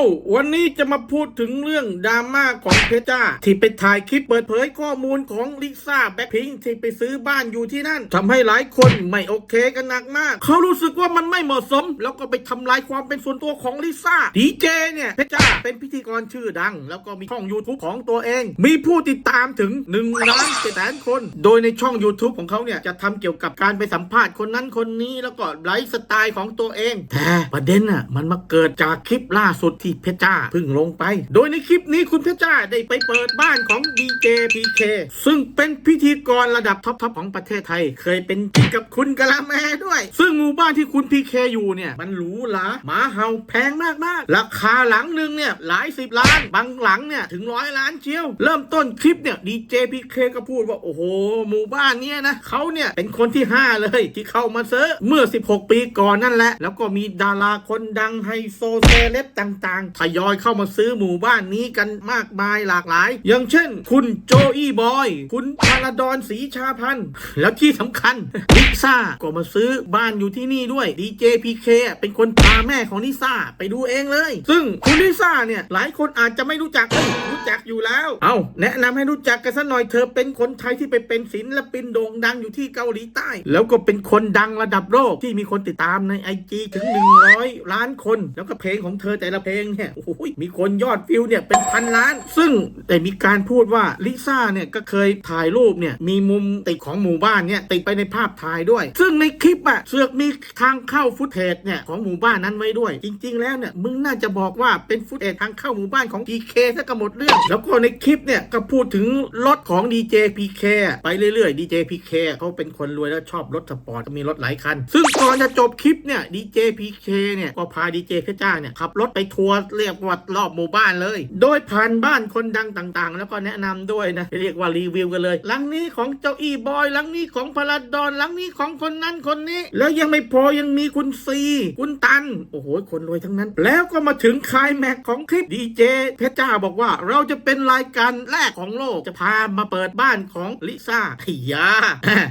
า วันนี้จะมาพูดถึงเรื่องดราม่าของเพชรจ้า ที่ไปถ่ายคลิปเปิดเผยข้อมูลของลิซ่าแบ็คพิงที่ไปซื้อบ้านอยู่ที่นั่นทำให้หลายคนไม่โอเคกันหนักมาก เขารู้สึกว่ามันไม่เหมาะสม แล้วก็ไปทำลายความเป็นส่วนตัวของลิซ่าดีเจเนี่ยเพชรจ้าเป็นพิธีกรชื่อดัง แล้วก็มีช่อง YouTube ของตัวเอง มีผู้ติดตามถึง1ล้านเจ็ดแสนคน โดยในช่อง YouTube ของเขาเนี่ยจะทำเกี่ยวกับการไปสัมภาษณ์คนนั้นคนนี้แล้วก็ไลฟ์สไตล์ของตัวเอง แต่ประเด็นอะมันมาเกิดจากคลิปล่าสุดที่เพชรจ้าเพิ่งลงไป โดยในคลิปนี้คุณเพชรจ้าได้ไปเปิดบ้านของดีเจพีเคซึ่งเป็นพิธีกรระดับท็อปๆของประเทศไทย เคยเป็นกิ๊กกับคุณกะละแมด้วย ซึ่งหมู่บ้านที่คุณพีเคอยู่เนี่ยมันหรูหราหมาเห่าแพงมากๆราคาหลังหนึ่งเนี่ยหลายสิบล้าน บางหลังเนี่ยถึงร้อยล้านเชียว เริ่มต้นคลิปเนี่ยดีเจพีเคก็พูดว่าโอ้โห หมู่บ้านเนี่ยนะเขาเนี่ยเป็นคนที่ 5 เลยที่เข้ามาซื้อเมื่อ 16 ปีก่อนนั่นแหละ แล้วก็มีดาราคนดังไฮโซเซเลบต่างๆทยอยเข้ามาซื้อหมู่บ้านนี้กันมากมายหลากหลาย อย่างเช่น คุณโจอี้บอย คุณพาราดอนศรีชาพันธ์แล้วที่สำคัญลิซ่าก็มาซื้อบ้านอยู่ที่นี่ด้วยดีเจพีเคเป็นคนพาแม่ของลิซ่าไปดูเองเลย ซึ่งคุณลิซ่าเนี่ยหลายคนอาจจะไม่รู้จักรู้จักอยู่แล้ว เอาแนะนำให้รู้จักกันสักหน่อยเธอเป็นคนไทยที่ไปเป็นศิลปินโด่งดังอยู่ที่เกาหลีใต้ แล้วก็เป็นคนดังระดับโลกที่มีคนติดตามในไอจีถึง 100 ล้านคน แล้วก็เพลงของเธอแต่ละเพลงเนี่ยโอ้โหมีคนยอดวิวเนี่ยเป็นพันล้าน ซึ่งได้มีการพูดว่าลิซ่าเนี่ยก็เคยถ่ายรูปเนี่ยมีมุมติดของหมู่บ้านเนี่ยติดไปในภาพถ่ายด้วย ซึ่งในคลิปอะเสือกมีทางเข้าฟุตเทจเนี่ยของหมู่บ้านนั้นไว้ด้วย จริง ๆ แล้วเนี่ยมึงน่าจะบอกว่าเป็นฟุตเทจทางเข้าหมู่บ้านของ PK ซะก็หมดเรื่อง แล้วก็ในคลิปเนี่ยก็พูดถึงรถของ DJ PK ไปเรื่อยๆ DJ PK เขาเป็นคนรวยแล้วชอบรถสปอร์ตก็มีรถหลายคัน ซึ่งก่อนจะจบคลิปเนี่ย DJ PK เนี่ยก็พา DJ เพชรจ้าเนี่ยขับรถไปทัวร์เรียกว่ารอบหมู่บ้านเลย โดยผ่านบ้านคนดังต่างๆ แล้วก็แนะนำด้วยนะเรียกว่ารีวิวกันเลยหลังนี้ของเจ้าอีบอยหลังนี้ของพลาดอนหลังนี้ของคนนั้นคนนี้ แล้วยังไม่พอยังมีคุณซีคุณตัน โอ้โห คนรวยทั้งนั้น แล้วก็มาถึงคายแม็กของคลิปดีเจเพชรจ้าบอกว่าเราจะเป็นรายการแรกของโลกจะพามาเปิดบ้านของลิซ่าไอ้ยา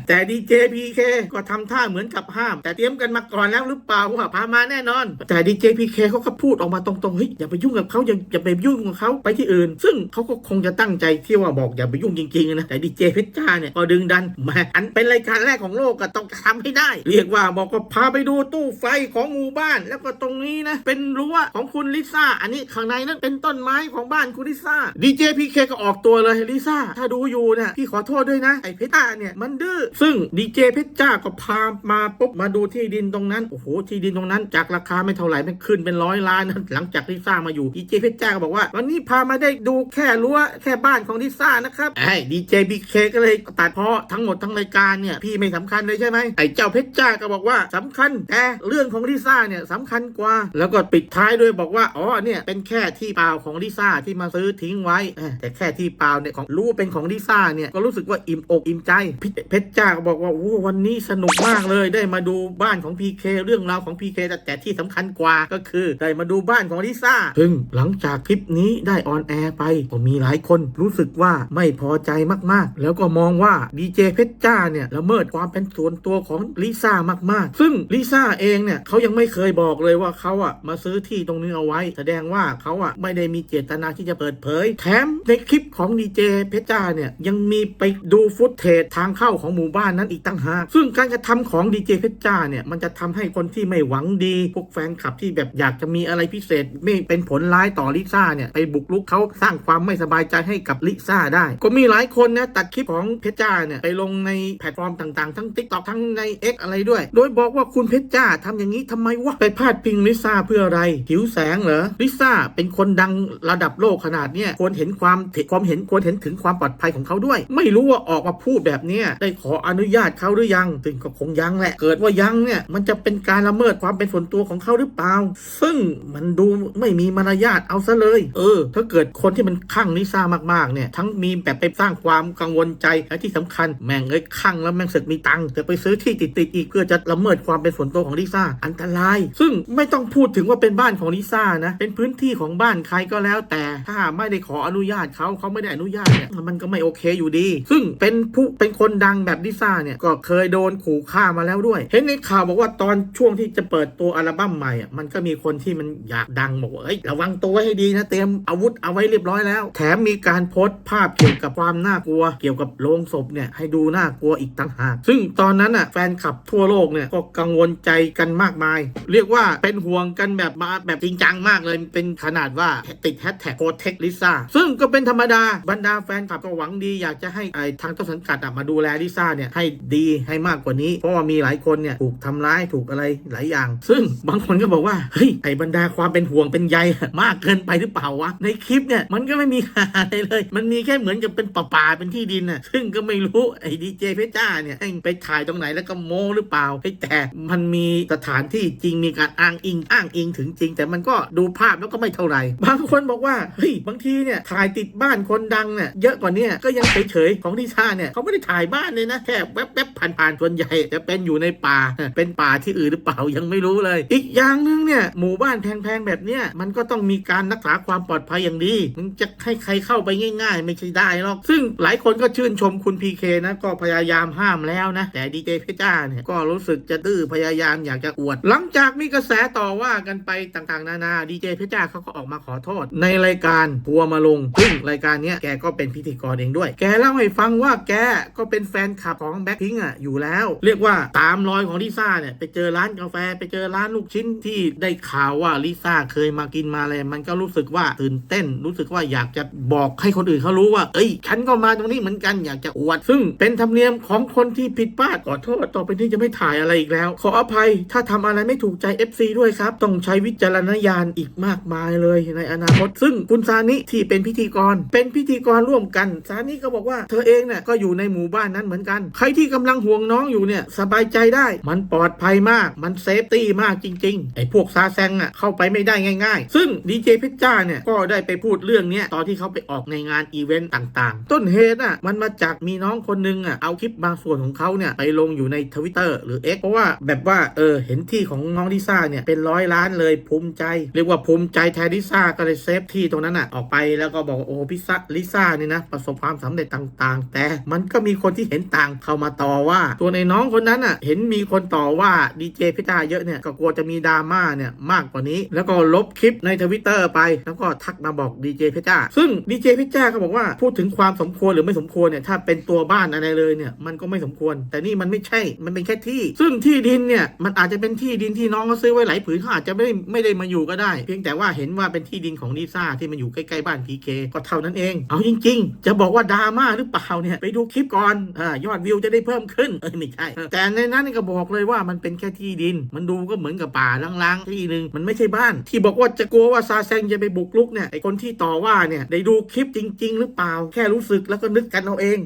แต่ดีเจพีเคก็ทำท่าเหมือนกับห้าม แต่เตรียมกันมาก่อนแล้วหรือเปล่าว่าพามาแน่นอน แต่ดีเจพีเคเขาก็พูดออกมาตรงๆเฮ้ยอย่าไปยุ่งกับเขาอย่าอย่าไปยุ่งกับเขาไปที่อื่น ซึ่งเขาก็คงจะตั้งใจที่ว่าบอกอย่าไปยุ่งจริงๆนะแต่ดีเจเพชรจ้าเนี่ยก็ดึงดันมาอันเป็นรายการแรกของโลกก็ต้องทำให้ได้ เรียกว่าบอกว่าพาไปดูตู้ไฟของหมู่บ้าน แล้วก็ตรงนี้นะเป็นรั้วของคุณลิซ่าอันนี้ข้างในนั้นเป็นต้นไม้ของบ้านคุณลิซ่าดีเจพีเคก็ออกตัวเลยลิซ่าถ้าดูอยู่เนี่ยพี่ขอโทษด้วยนะไอ้เพชรจ้าเนี่ยมันดื้อซึ่งดีเจเพชรจ้าก็พามาปุ๊บมาดูที่ดินตรงนั้นโอ้โหที่ดินตรงนั้น จากราคาไม่เท่าไหร่มันขึ้นเป็นร้อยล้านนะหลังจากลิซ่ามาอยู่ดีเจเพชรจ้าก็บอกว่า วันนี้พามาได้ดูแค่รั้วแค่บ้านของลิซ่านะครับไอ้ดีเจบีเคก็เลยตัดเพาะทั้งหมดทั้งรายการเนี่ยพี่ไม่สำคัญเลยใช่ไหมไอ้เจ้าเพชรจ้าก็บอกว่าสำคัญแต่เรื่องของลิซ่าเนี่ยสำคัญกว่า แล้วก็ปิดท้ายด้วยบอกว่าอ๋อเนี่ยเป็นแค่ที่เปล่าของลิซ่าที่มาซื้อทิ้งไว้แต่แค่ที่เปล่าเนี่ยของรู้วเป็นของลิซ่าเนี่ยก็รู้สึกว่าอิ่มอกอิ่มใจพี่เพชรจ้าก็บอกว่าโอ้วันนี้สนุกมากเลยได้มาดูบ้านของพีเคเรื่องราวของพีเคแต่ที่สำคัญกว่าก็คือได้มาดูบ้านของลิซ่าซึ่งหลังจากคลิปนี้ได้ออนแอร์ไปก็มีหลายคนรู้สึกว่าไม่พอใจมากๆ แล้วก็มองว่าดีเจเพชรจ้าเนี่ยละเมิดความเป็นส่วนตัวของลิซ่ามากๆ ซึ่งลิซ่าเองเนี่ยเขายังไม่เคยบอกเลยว่าเขาอะมาซื้อที่ตรงนี้เอาไว้ แสดงว่าเขาอะไม่ได้มีเจตนาที่จะเปิดเผย แถมในคลิปของดีเจเพชรจ้าเนี่ยยังมีไปดูฟุตเทจทางเข้าของหมู่บ้านนั้นอีกตั้งหากซึ่งการกระทำของดีเจเพชรจ้าเนี่ยมันจะทำให้คนที่ไม่หวังดีพวกแฟนคลับที่แบบอยากจะมีอะไรพิเศษไม่เป็นผลร้ายต่อลิซ่าเนี่ยไปบุกรุกเขาสร้างความไม่สบายใจให้กับลิซ่าได้ ก็มีหลายคนนะตัดคลิปของเพชรจ้าเนี่ยไปลงในแพลตฟอร์มต่างๆ ทั้ง t ิ k t o k ทั้งใน X อะไรด้วย โดยบอกว่าคุณเพชรจ้าทำอย่างนี้ทำไมวะไปพาดพิงลิซ่าเพื่ออะไรหิวแสงเหรอลิซ่าเป็นคนดังระดับโลกขนาดเนี้ยควรเห็นความความเห็นควรเห็นถึงความปลอดภัยของเขาด้วย ไม่รู้ว่าออกมาพูดแบบนี้ได้ขออนุญาตเขาหรือยังซึ่งก็คงยังแหละ เกิดว่ายังเนี่ยมันจะเป็นการละเมิดความเป็นส่วนตัวของเขาหรือเปล่า ซึ่งมันดูไม่มีมารยาทเอาซะเลย เออ ถ้าเกิดคนที่มันคลั่งลิซ่ามากๆเนี่ย ทั้งมีแบบไปสร้างความกังวลใจและที่สำคัญแม่งเอ้ยคลั่งแล้วแม่งเสอกมีตังค์แต่ไปซื้อที่ติดๆอีกเพื่อจะละเมิดความเป็นส่วนตัวของลิซ่าอันตราย ซึ่งไม่ต้องพูดถึงว่าเป็นบ้านของลิซ่านะเป็นพื้นที่ของบ้านใครก็แล้วแต่ถ้าไม่ได้ขออนุญาตเขาเขาไม่ได้อนุญาตเนี่ยมันก็ไม่โอเคอยู่ดี ซึ่งเป็นผู้เป็นคนดังแบบลิซ่าเนี่ยก็เคยโดนขู่ฆ่ามาแล้วด้วย เห็นในข่าวบอกว่าตอนช่วงที่จะเปิดตัวอัลบั้มใหม่อะมันก็มีคนที่มันอยากดังบอกว่าเฮ้ยระวังตัวให้ดีนะเตรียมอาวุธเอาไว้เรียบร้อยแล้ว แถมมีการโพสต์ภาพเกี่ยวกับความน่ากลัว เกี่ยวกับโลงศพเนี่ยให้ดูน่ากลัวอีกต่างหาก ซึ่งตอนนั้นอะแฟนคลับทั่วโลกเนี่ยก็กังวลใจกันมากมาย เรียกว่าเป็นห่วงกันแบบมาแบบจริงจังมากเลยเป็นขนาดว่าติดแฮชแท็กโคเทคลิซ่าซึ่งก็เป็นธรรมดาบรรดาแฟนคลับก็หวังดีอยากจะให้ไอ้ทางต้นสังกัดอะมาดูแลลิซ่าเนี่ยให้ดีให้มากกว่านี้ เพราะว่ามีหลายคนเนี่ยถูกทำร้ายถูกอะไรหลายอย่าง ซึ่งบางคนก็บอกว่าเฮ้ยไอ้บรรดาความเป็นห่วงเป็นใยอะมากเกินไปหรือเปล่าวะในคลิปเนี่ยมันก็ไม่มีอะไรเลย มันมีแค่เหมือนกับเป็นป่าป่าๆเป็นที่ดินน่ะซึ่งก็ไม่รู้ไอ้ดีเจเพชรจ้าเนี่ยไปถ่ายตรงไหนแล้วก็โม้หรือเปล่าไอ้แต่มันมีสถานที่จริงมีการอ้างอิงอ้างอิงถึงจริง แต่มันก็ดูภาพแล้วก็ไม่เท่าไหร่บางคนบอกว่าเฮ้ยบางทีเนี่ยถ่ายติดบ้านคนดังเนี่ยเยอะกว่านี้ก็ยังเฉยๆของดิซ่าเนี่ยเขาไม่ได้ถ่ายบ้านเลยนะแค่แวบๆผ่านๆส่วนใหญ่จะเป็นอยู่ในป่าเป็นป่าที่อื่นหรือเปล่ายังไม่รู้เลย อีกอย่างหนึ่งเนี่ยหมู่บ้านแพงๆแบบนี้เนี้ยมันก็ต้องมีการรักษาความปลอดภัยอย่างดีมึงจะให้ใครเข้าไปง่าย ๆ ไม่ใช่ได้หรอก ซึ่งหลายคนก็ชื่นชมคุณพีเคนะก็พยายามห้ามแล้วนะ แต่ดีเจเพชรจ้าเนี่ยก็รู้สึกจะดื้อพยายามอยากจะอวด หลังจากมีกระแสต่อว่ากันไปต่างๆ นานาดีเจเพชรจ้าเขาก็ออกมาขอโทษ ในรายการทัวมาลงซึ่งรายการเนี้ยแกก็เป็นพิธีกรเองด้วย แกเล่าให้ฟังว่าแกก็เป็นแฟนคลับของแบ็คพิงอะอยู่แล้ว เรียกว่าตามรอยของลิซ่าเนี่ยไปเจอร้านกาแฟไปเจอร้านลูกชิ้นที่ได้ข่าวว่าลิซ่าเคยมากินมาอะไรมันก็รู้สึกว่าตื่นเต้น รู้สึกว่าอยากจะบอกให้คนอื่นเขารู้ว่า เอ้ย ฉันก็มาตรงนี้เหมือนกันอยากจะอวด ซึ่งเป็นธรรมเนียมของคนที่ผิดพลาดขอโทษต่อไปนี้จะไม่ถ่ายอะไรอีกแล้ว ขออภัยถ้าทำอะไรไม่ถูกใจ FC ด้วยครับ ต้องใช้วิจารณญาณอีกมากมายเลยในอนาคต ซึ่งคุณซานิที่เป็นพิธีกร เป็นพิธีกรร่วมกันซานิก็บอกว่า เธอเองเนี่ยก็อยู่ในหมู่บ้านนั้นเหมือนกัน ใครที่กำลังห่วงน้องอยู่เนี่ยสบายใจได้ มันปลอดภัยมากมันเซฟตี้มากจริงๆไอ้พวกซาแซงอะเข้าไปไม่ได้ไงายๆ ซึ่งดีเจเพชรจ้าเนี่ยก็ได้ไปพูดเรื่องนี้ตอนที่เขาไปออกในงานอีเวนต์ต่างๆ ต้นเหตุอะมันมาจากมีน้องคนนึงอะเอาคลิปบางส่วนของเขาเนี่ยไปลงอยู่ในทวิตเตอร์หรือ X เพราะว่าแบบว่าเออเห็นที่ของน้องลิซ่าเนี่ยเป็นร้อยล้านเลยภูมิใจ เรียกว่าภูมิใจแทนลิซ่าก็เลยเซฟที่ตรงนั้นอะออกไปแล้วก็บอกว่าโอ้พิซซ่าลิซ่านี่นะประสบความสำเร็จต่างๆ แต่มันก็มีคนที่เห็นต่างเข้ามาต่อว่า ตัวในน้องคนนั้นอะเห็นมีคนต่อว่าดีเจพิธาเยอะเนี่ยก็กลัวจะมีดราม่าเนี่ยมากกว่านี้ แล้วก็ลบบคลิปในทวิตเตอร์ไป แล้วก็ทักมาบอกดีเจพิธาซึ่งดีเจพิธาก็บอกว่าพูดถึงความสมควรหรือไม่สมควรเนี่ยถ้าเป็นตัวบ้านอะไรเลยเนี่ยมันก็ไม่สมควร แต่นี่มันไม่ใช่ มันเป็นแค่ที่ ซึ่งที่ดินเนี่ยมันอาจจะเป็นที่ดินที่น้องเขาซื้อไว้หลายผืนเขาอาจจะไม่ได้ไม่ได้มาอยู่ก็ได้ เพียงแต่ว่าเห็นว่าเป็นที่ดินของลิซ่าที่มันอยู่ใกล้ๆบ้านพีเคก็เท่านั้นเอง เอาจริง ๆ จะบอกว่าดราม่าหรือเปล่าเนี่ยไปดูคลิปก่อนอ่ายอดวิวจะได้เพิ่มขึ้นเออไม่ใช่แต่ในนั้นก็บอกเลยว่ามันเป็นแค่ที่ดิน มันดูก็เหมือนกับป่าล้างๆที่หนึ่งมันไม่ใช่บ้านที่บอกว่าจะกลัวว่าซาแซงจะไปบุกรุกเนี่ยไอคนที่ต่อว่าเนี่ยได้ดูคลิปจริง ๆ หรือเปล่า แค่รู้สึกแล้วก็นึกกันเอาเอง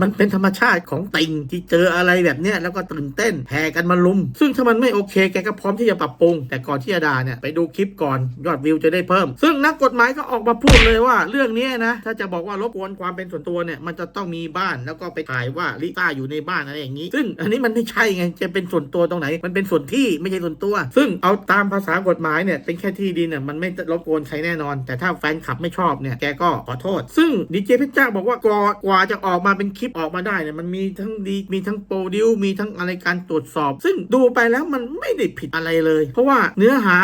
มันเป็นธรรมชาติของติงที่เจออะไรแบบเนี้ยแล้วก็ตื่นเต้นแห่กันมาลุม ซึ่งถ้ามันไม่โอเคแกก็พร้อมที่จะปรับปรุง แต่ก่อนที่จะด่าเนี่ยไปดูคลิปก่อนยอดวิวจะได้เพิ่ม ซึ่งนักกฎหมายก็ออกมาพูดเลยว่าเรื่องนี้นะถ้าจะบอกว่ารบกวนความเป็นส่วนตัวเนี่ยมันจะต้องมีบ้านแล้วก็ไปถ่ายว่าลิซ่าอยู่ในบ้านอะไรอย่างนี้ ซึ่งอันนี้มันไม่ใช่ไงจะเป็นส่วนตัวตรงไหน มันเป็นส่วนที่ไม่ใช่ส่วนตัว ซึ่งเอาตามภาษากฎหมายเนี่ยเป็นแค่ที่ดินเนี่ยมันไม่รบกวนใครแน่นอน แต่ถ้าแฟนคลับไม่ชอบเนี่ยแกก็ขอโทษ ซึ่งดีเจเพชรจ้าบอกว่ากว่ากว่าจะออกมาเป็นคลิปออกมาได้เนี่ยมันมีทั้งดีมีทั้งโปรดิวมีทั้งอะไรการตรวจสอบ ซึ่งดูไปแล้วมันไม่ได้ผิดอะไรเลย เพราะว่าเนื้อหา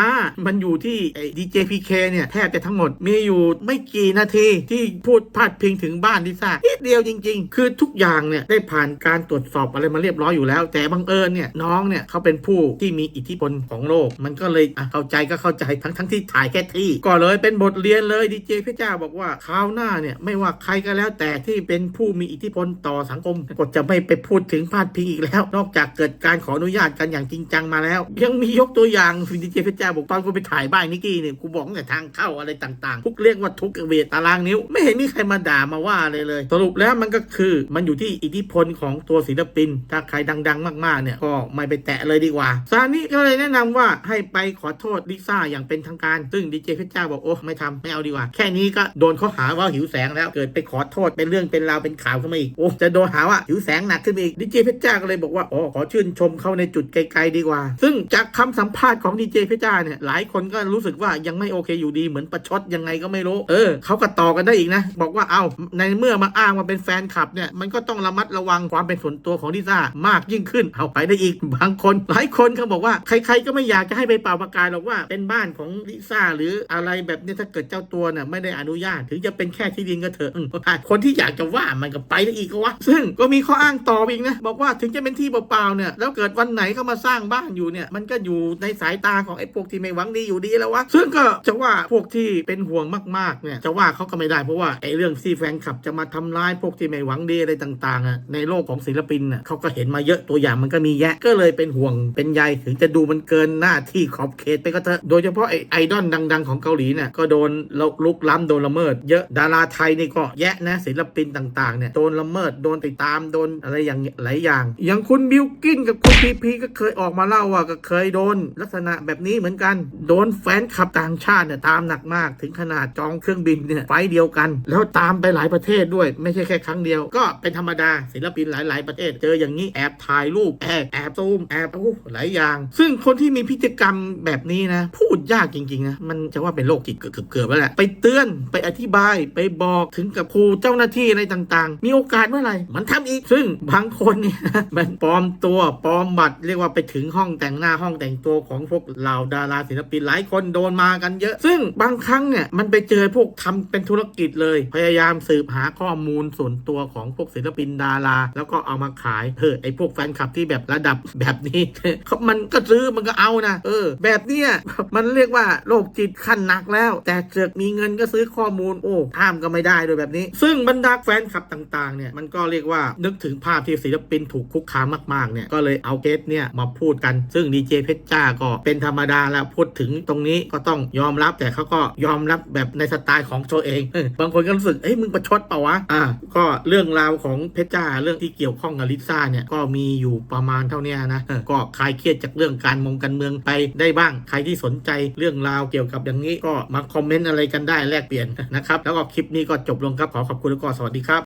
มันอยู่ที่ดีเจพีเคเนี่ยแทบจะทั้งหมดมีอยู่ไม่กี่นาทีที่พูดพาดพิงถึงบ้านลิซ่านิดเดียวจริง ๆ คือทุกอย่างเนี่ยได้ผ่านการตรวจสอบอะไรมาเรียบร้อยอยู่แล้ว แต่บังเอิญเนี่ยน้องเนี่ยเขาเป็นผู้ที่มีอิทธิพลของโลก มันก็เลยอะเข้าใจก็เข้าใจทั้งทั้งที่ถ่ายแค่ที่ก็เลยเป็นบทเรียนเลยดีเจพี่เจ้าบอกว่าคราวหน้าเนี่ยไม่ว่าใครก็แล้วแต่ที่เป็นผู้มีอิทธิพลต่อสังคมก็จะไม่ไปพูดถึงพาดพิงอีกแล้ว นอกจากเกิดการขออนุญาตกันอย่างจริงจังมาแล้ว ยังมียกตัวอย่างดีเจพี่เจ้าบอกตอนกูไปถ่ายบ้านนิกกี้เนี่ยกูบอกแต่ทางเข้าอะไรต่างๆพวกเรียกว่าทุกเวทตารางนิ้ว ไม่เห็นมีใครมาด่ามาว่าเลยเลย สรุปแล้วมันก็คือมันอยู่ที่อิทธิพลของตัวศิลปิน ถ้าใครดัง ๆ มากๆเนี่ยก็ไม่ไปแตะเลยดีกว่าซานิก็เลยแนะนำว่าให้ไปขอโทษลิซ่าอย่างเป็นทางการ ซึ่งดีเจเพชรจ้าบอกโอ้ไม่ทำไม่เอาดีกว่า แค่นี้ก็โดนข้อหาว่าหิวแสงแล้วเกิดไปขอโทษเป็นเรื่องเป็นราวเป็นข่าวขึ้นมาอีกโอ้จะโดนหาว่าหิวแสงหนักขึ้นอีกดีเจเพชรจ้าก็เลยบอกว่าอ๋อขอชื่นชมเขาในจุดไกลๆดีกว่า ซึ่งจากคำสัมภาษณ์ของดีเจเพชรจ้าเนี่ยหลายคนก็รู้สึกว่ายังไม่โอเคอยู่ดีเหมือนประชดยังไงก็ไม่รู้เออเขาก็ต่อกันได้อีกนะ บอกว่าเอาในเมื่อมาอ้างมาเป็นแฟนคลับเนี่ยมันก็ต้องระมัดระวังความเป็นส่วนตัวของลิซ่ามากยิ่งขึ้นเอาไปได้อีกบางคน หลายคนเขาบอกว่าใครๆก็ไม่อยากจะให้ไปเป่าประกาศหรอกว่าเป็นบ้านของของลิซ่าหรืออะไรแบบนี้ถ้าเกิดเจ้าตัวน่ะไม่ได้อนุญาต ถึงจะเป็นแค่ที่ดินก็เถอะคนที่อยากจะว่ามันก็ไปได้อีกก็วะซึ่งก็มีข้ออ้างต่ออีกนะบอกว่าถึงจะเป็นที่เปล่าๆเนี่ยแล้วเกิดวันไหนเขามาสร้างบ้านอยู่เนี่ยมันก็อยู่ในสายตาของไอ้พวกที่ไม่หวังดีอยู่ดีแล้ววะซึ่งก็จะว่าพวกที่เป็นห่วงมากๆเนี่ยจะว่าเขาก็ไม่ได้เพราะว่าไอ้เรื่องที่แฟนคลับจะมาทำร้ายพวกที่ไม่หวังดีอะไรต่างๆอะในโลกของศิลปินน่ะเขาก็เห็นมาเยอะตัวอย่างมันก็มีแยะก็เลยเป็นห่วงเป็นใยถึงจะดูมันเกินหน้าที่ขอบเขตไปก็เถอะโดยเฉพาะไอไอดอลดัง ๆ ของเกาหลีเนี่ยก็โดนลุกล้ำโดนละเมิด เยอะดาราไทยนี่ก็แยะนะศิลปินต่างๆเนี่ยโดนละเมิดโดนติดตามโดนอะไรอย่างหลายอย่าง อย่างคุณบิวกินกับคุณพีพีก็เคยออกมาเล่าว่าก็เคยโดนลักษณะแบบนี้เหมือนกัน โดนแฟนคลับต่างชาติเนี่ยตามหนักมาก ถึงขนาดจองเครื่องบินเนี่ยไฟเดียวกัน แล้วตามไปหลายประเทศด้วย ไม่ใช่แค่ครั้งเดียว ก็เป็นธรรมดาศิลปินหลาย ๆ ประเทศ เจออย่างนี้แอบถ่ายรูปแอบแอบซูมแอบโอ้หลายอย่าง ซึ่งคนที่มีพฤติกรรมแบบนี้นะพูดยากจริงๆนะมันจะว่าเป็นโรคจิตเกือบๆเกือบแล้วแหละไปเตือนไปอธิบายไปบอกถึงกับครูเจ้าหน้าที่อะไรต่างๆ มีโอกาสเมื่อไหร่มันทำอีกซึ่งบางคนเนี่ยมันปลอมตัวปลอมบัตรเรียกว่าไปถึงห้องแต่งหน้าห้องแต่งตัวของพวกเหล่าดาราศิลปินหลายคนโดนมากันเยอะ ซึ่งบางครั้งเนี่ยมันไปเจอพวกทำเป็นธุรกิจเลย พยายามสืบหาข้อมูลส่วนตัวของพวกศิลปินดารา แล้วก็เอามาขายเฮ้ยไอพวกแฟนคลับที่แบบระดับแบบนี้เขามันก็ซื้อมันก็เอานะเออ แบบเนี้ยมันเรียกว่าโรคจิตขั้นหนักแล้ว แต่เสือกมีเงินก็ซื้อข้อมูล โอ้ห้ามก็ไม่ได้โดยแบบนี้ ซึ่งบรรดาแฟนคลับต่างๆเนี่ยมันก็เรียกว่านึกถึงภาพที่ศิลปินถูกคุกคามมากๆเนี่ยก็เลยเอาเคสเนี่ยมาพูดกัน ซึ่งดีเจเพชรจ้าก็เป็นธรรมดาแล้วพูดถึงตรงนี้ก็ต้องยอมรับแต่เขาก็ยอมรับแบบในสไตล์ของตัวเองบางคนก็รู้สึกเอ้ยมึงประชดเปล่าวะอ่าก็เรื่องราวของเพชรจ้าเรื่องที่เกี่ยวข้องกับลิซ่าเนี่ยก็มีอยู่ประมาณเท่านี้นะก็คลายเครียดจากเรื่องการมงการเมืองไปได้บ้าง ใครที่สนใจเรื่องราวเกี่ยวกับอย่างนี้ก็มาคอมเมนต์อะไรกันได้แลกเปลี่ยนนะครับ แล้วก็คลิปนี้ก็จบลงครับขอขอบคุณแล้วก็สวัสดีครับ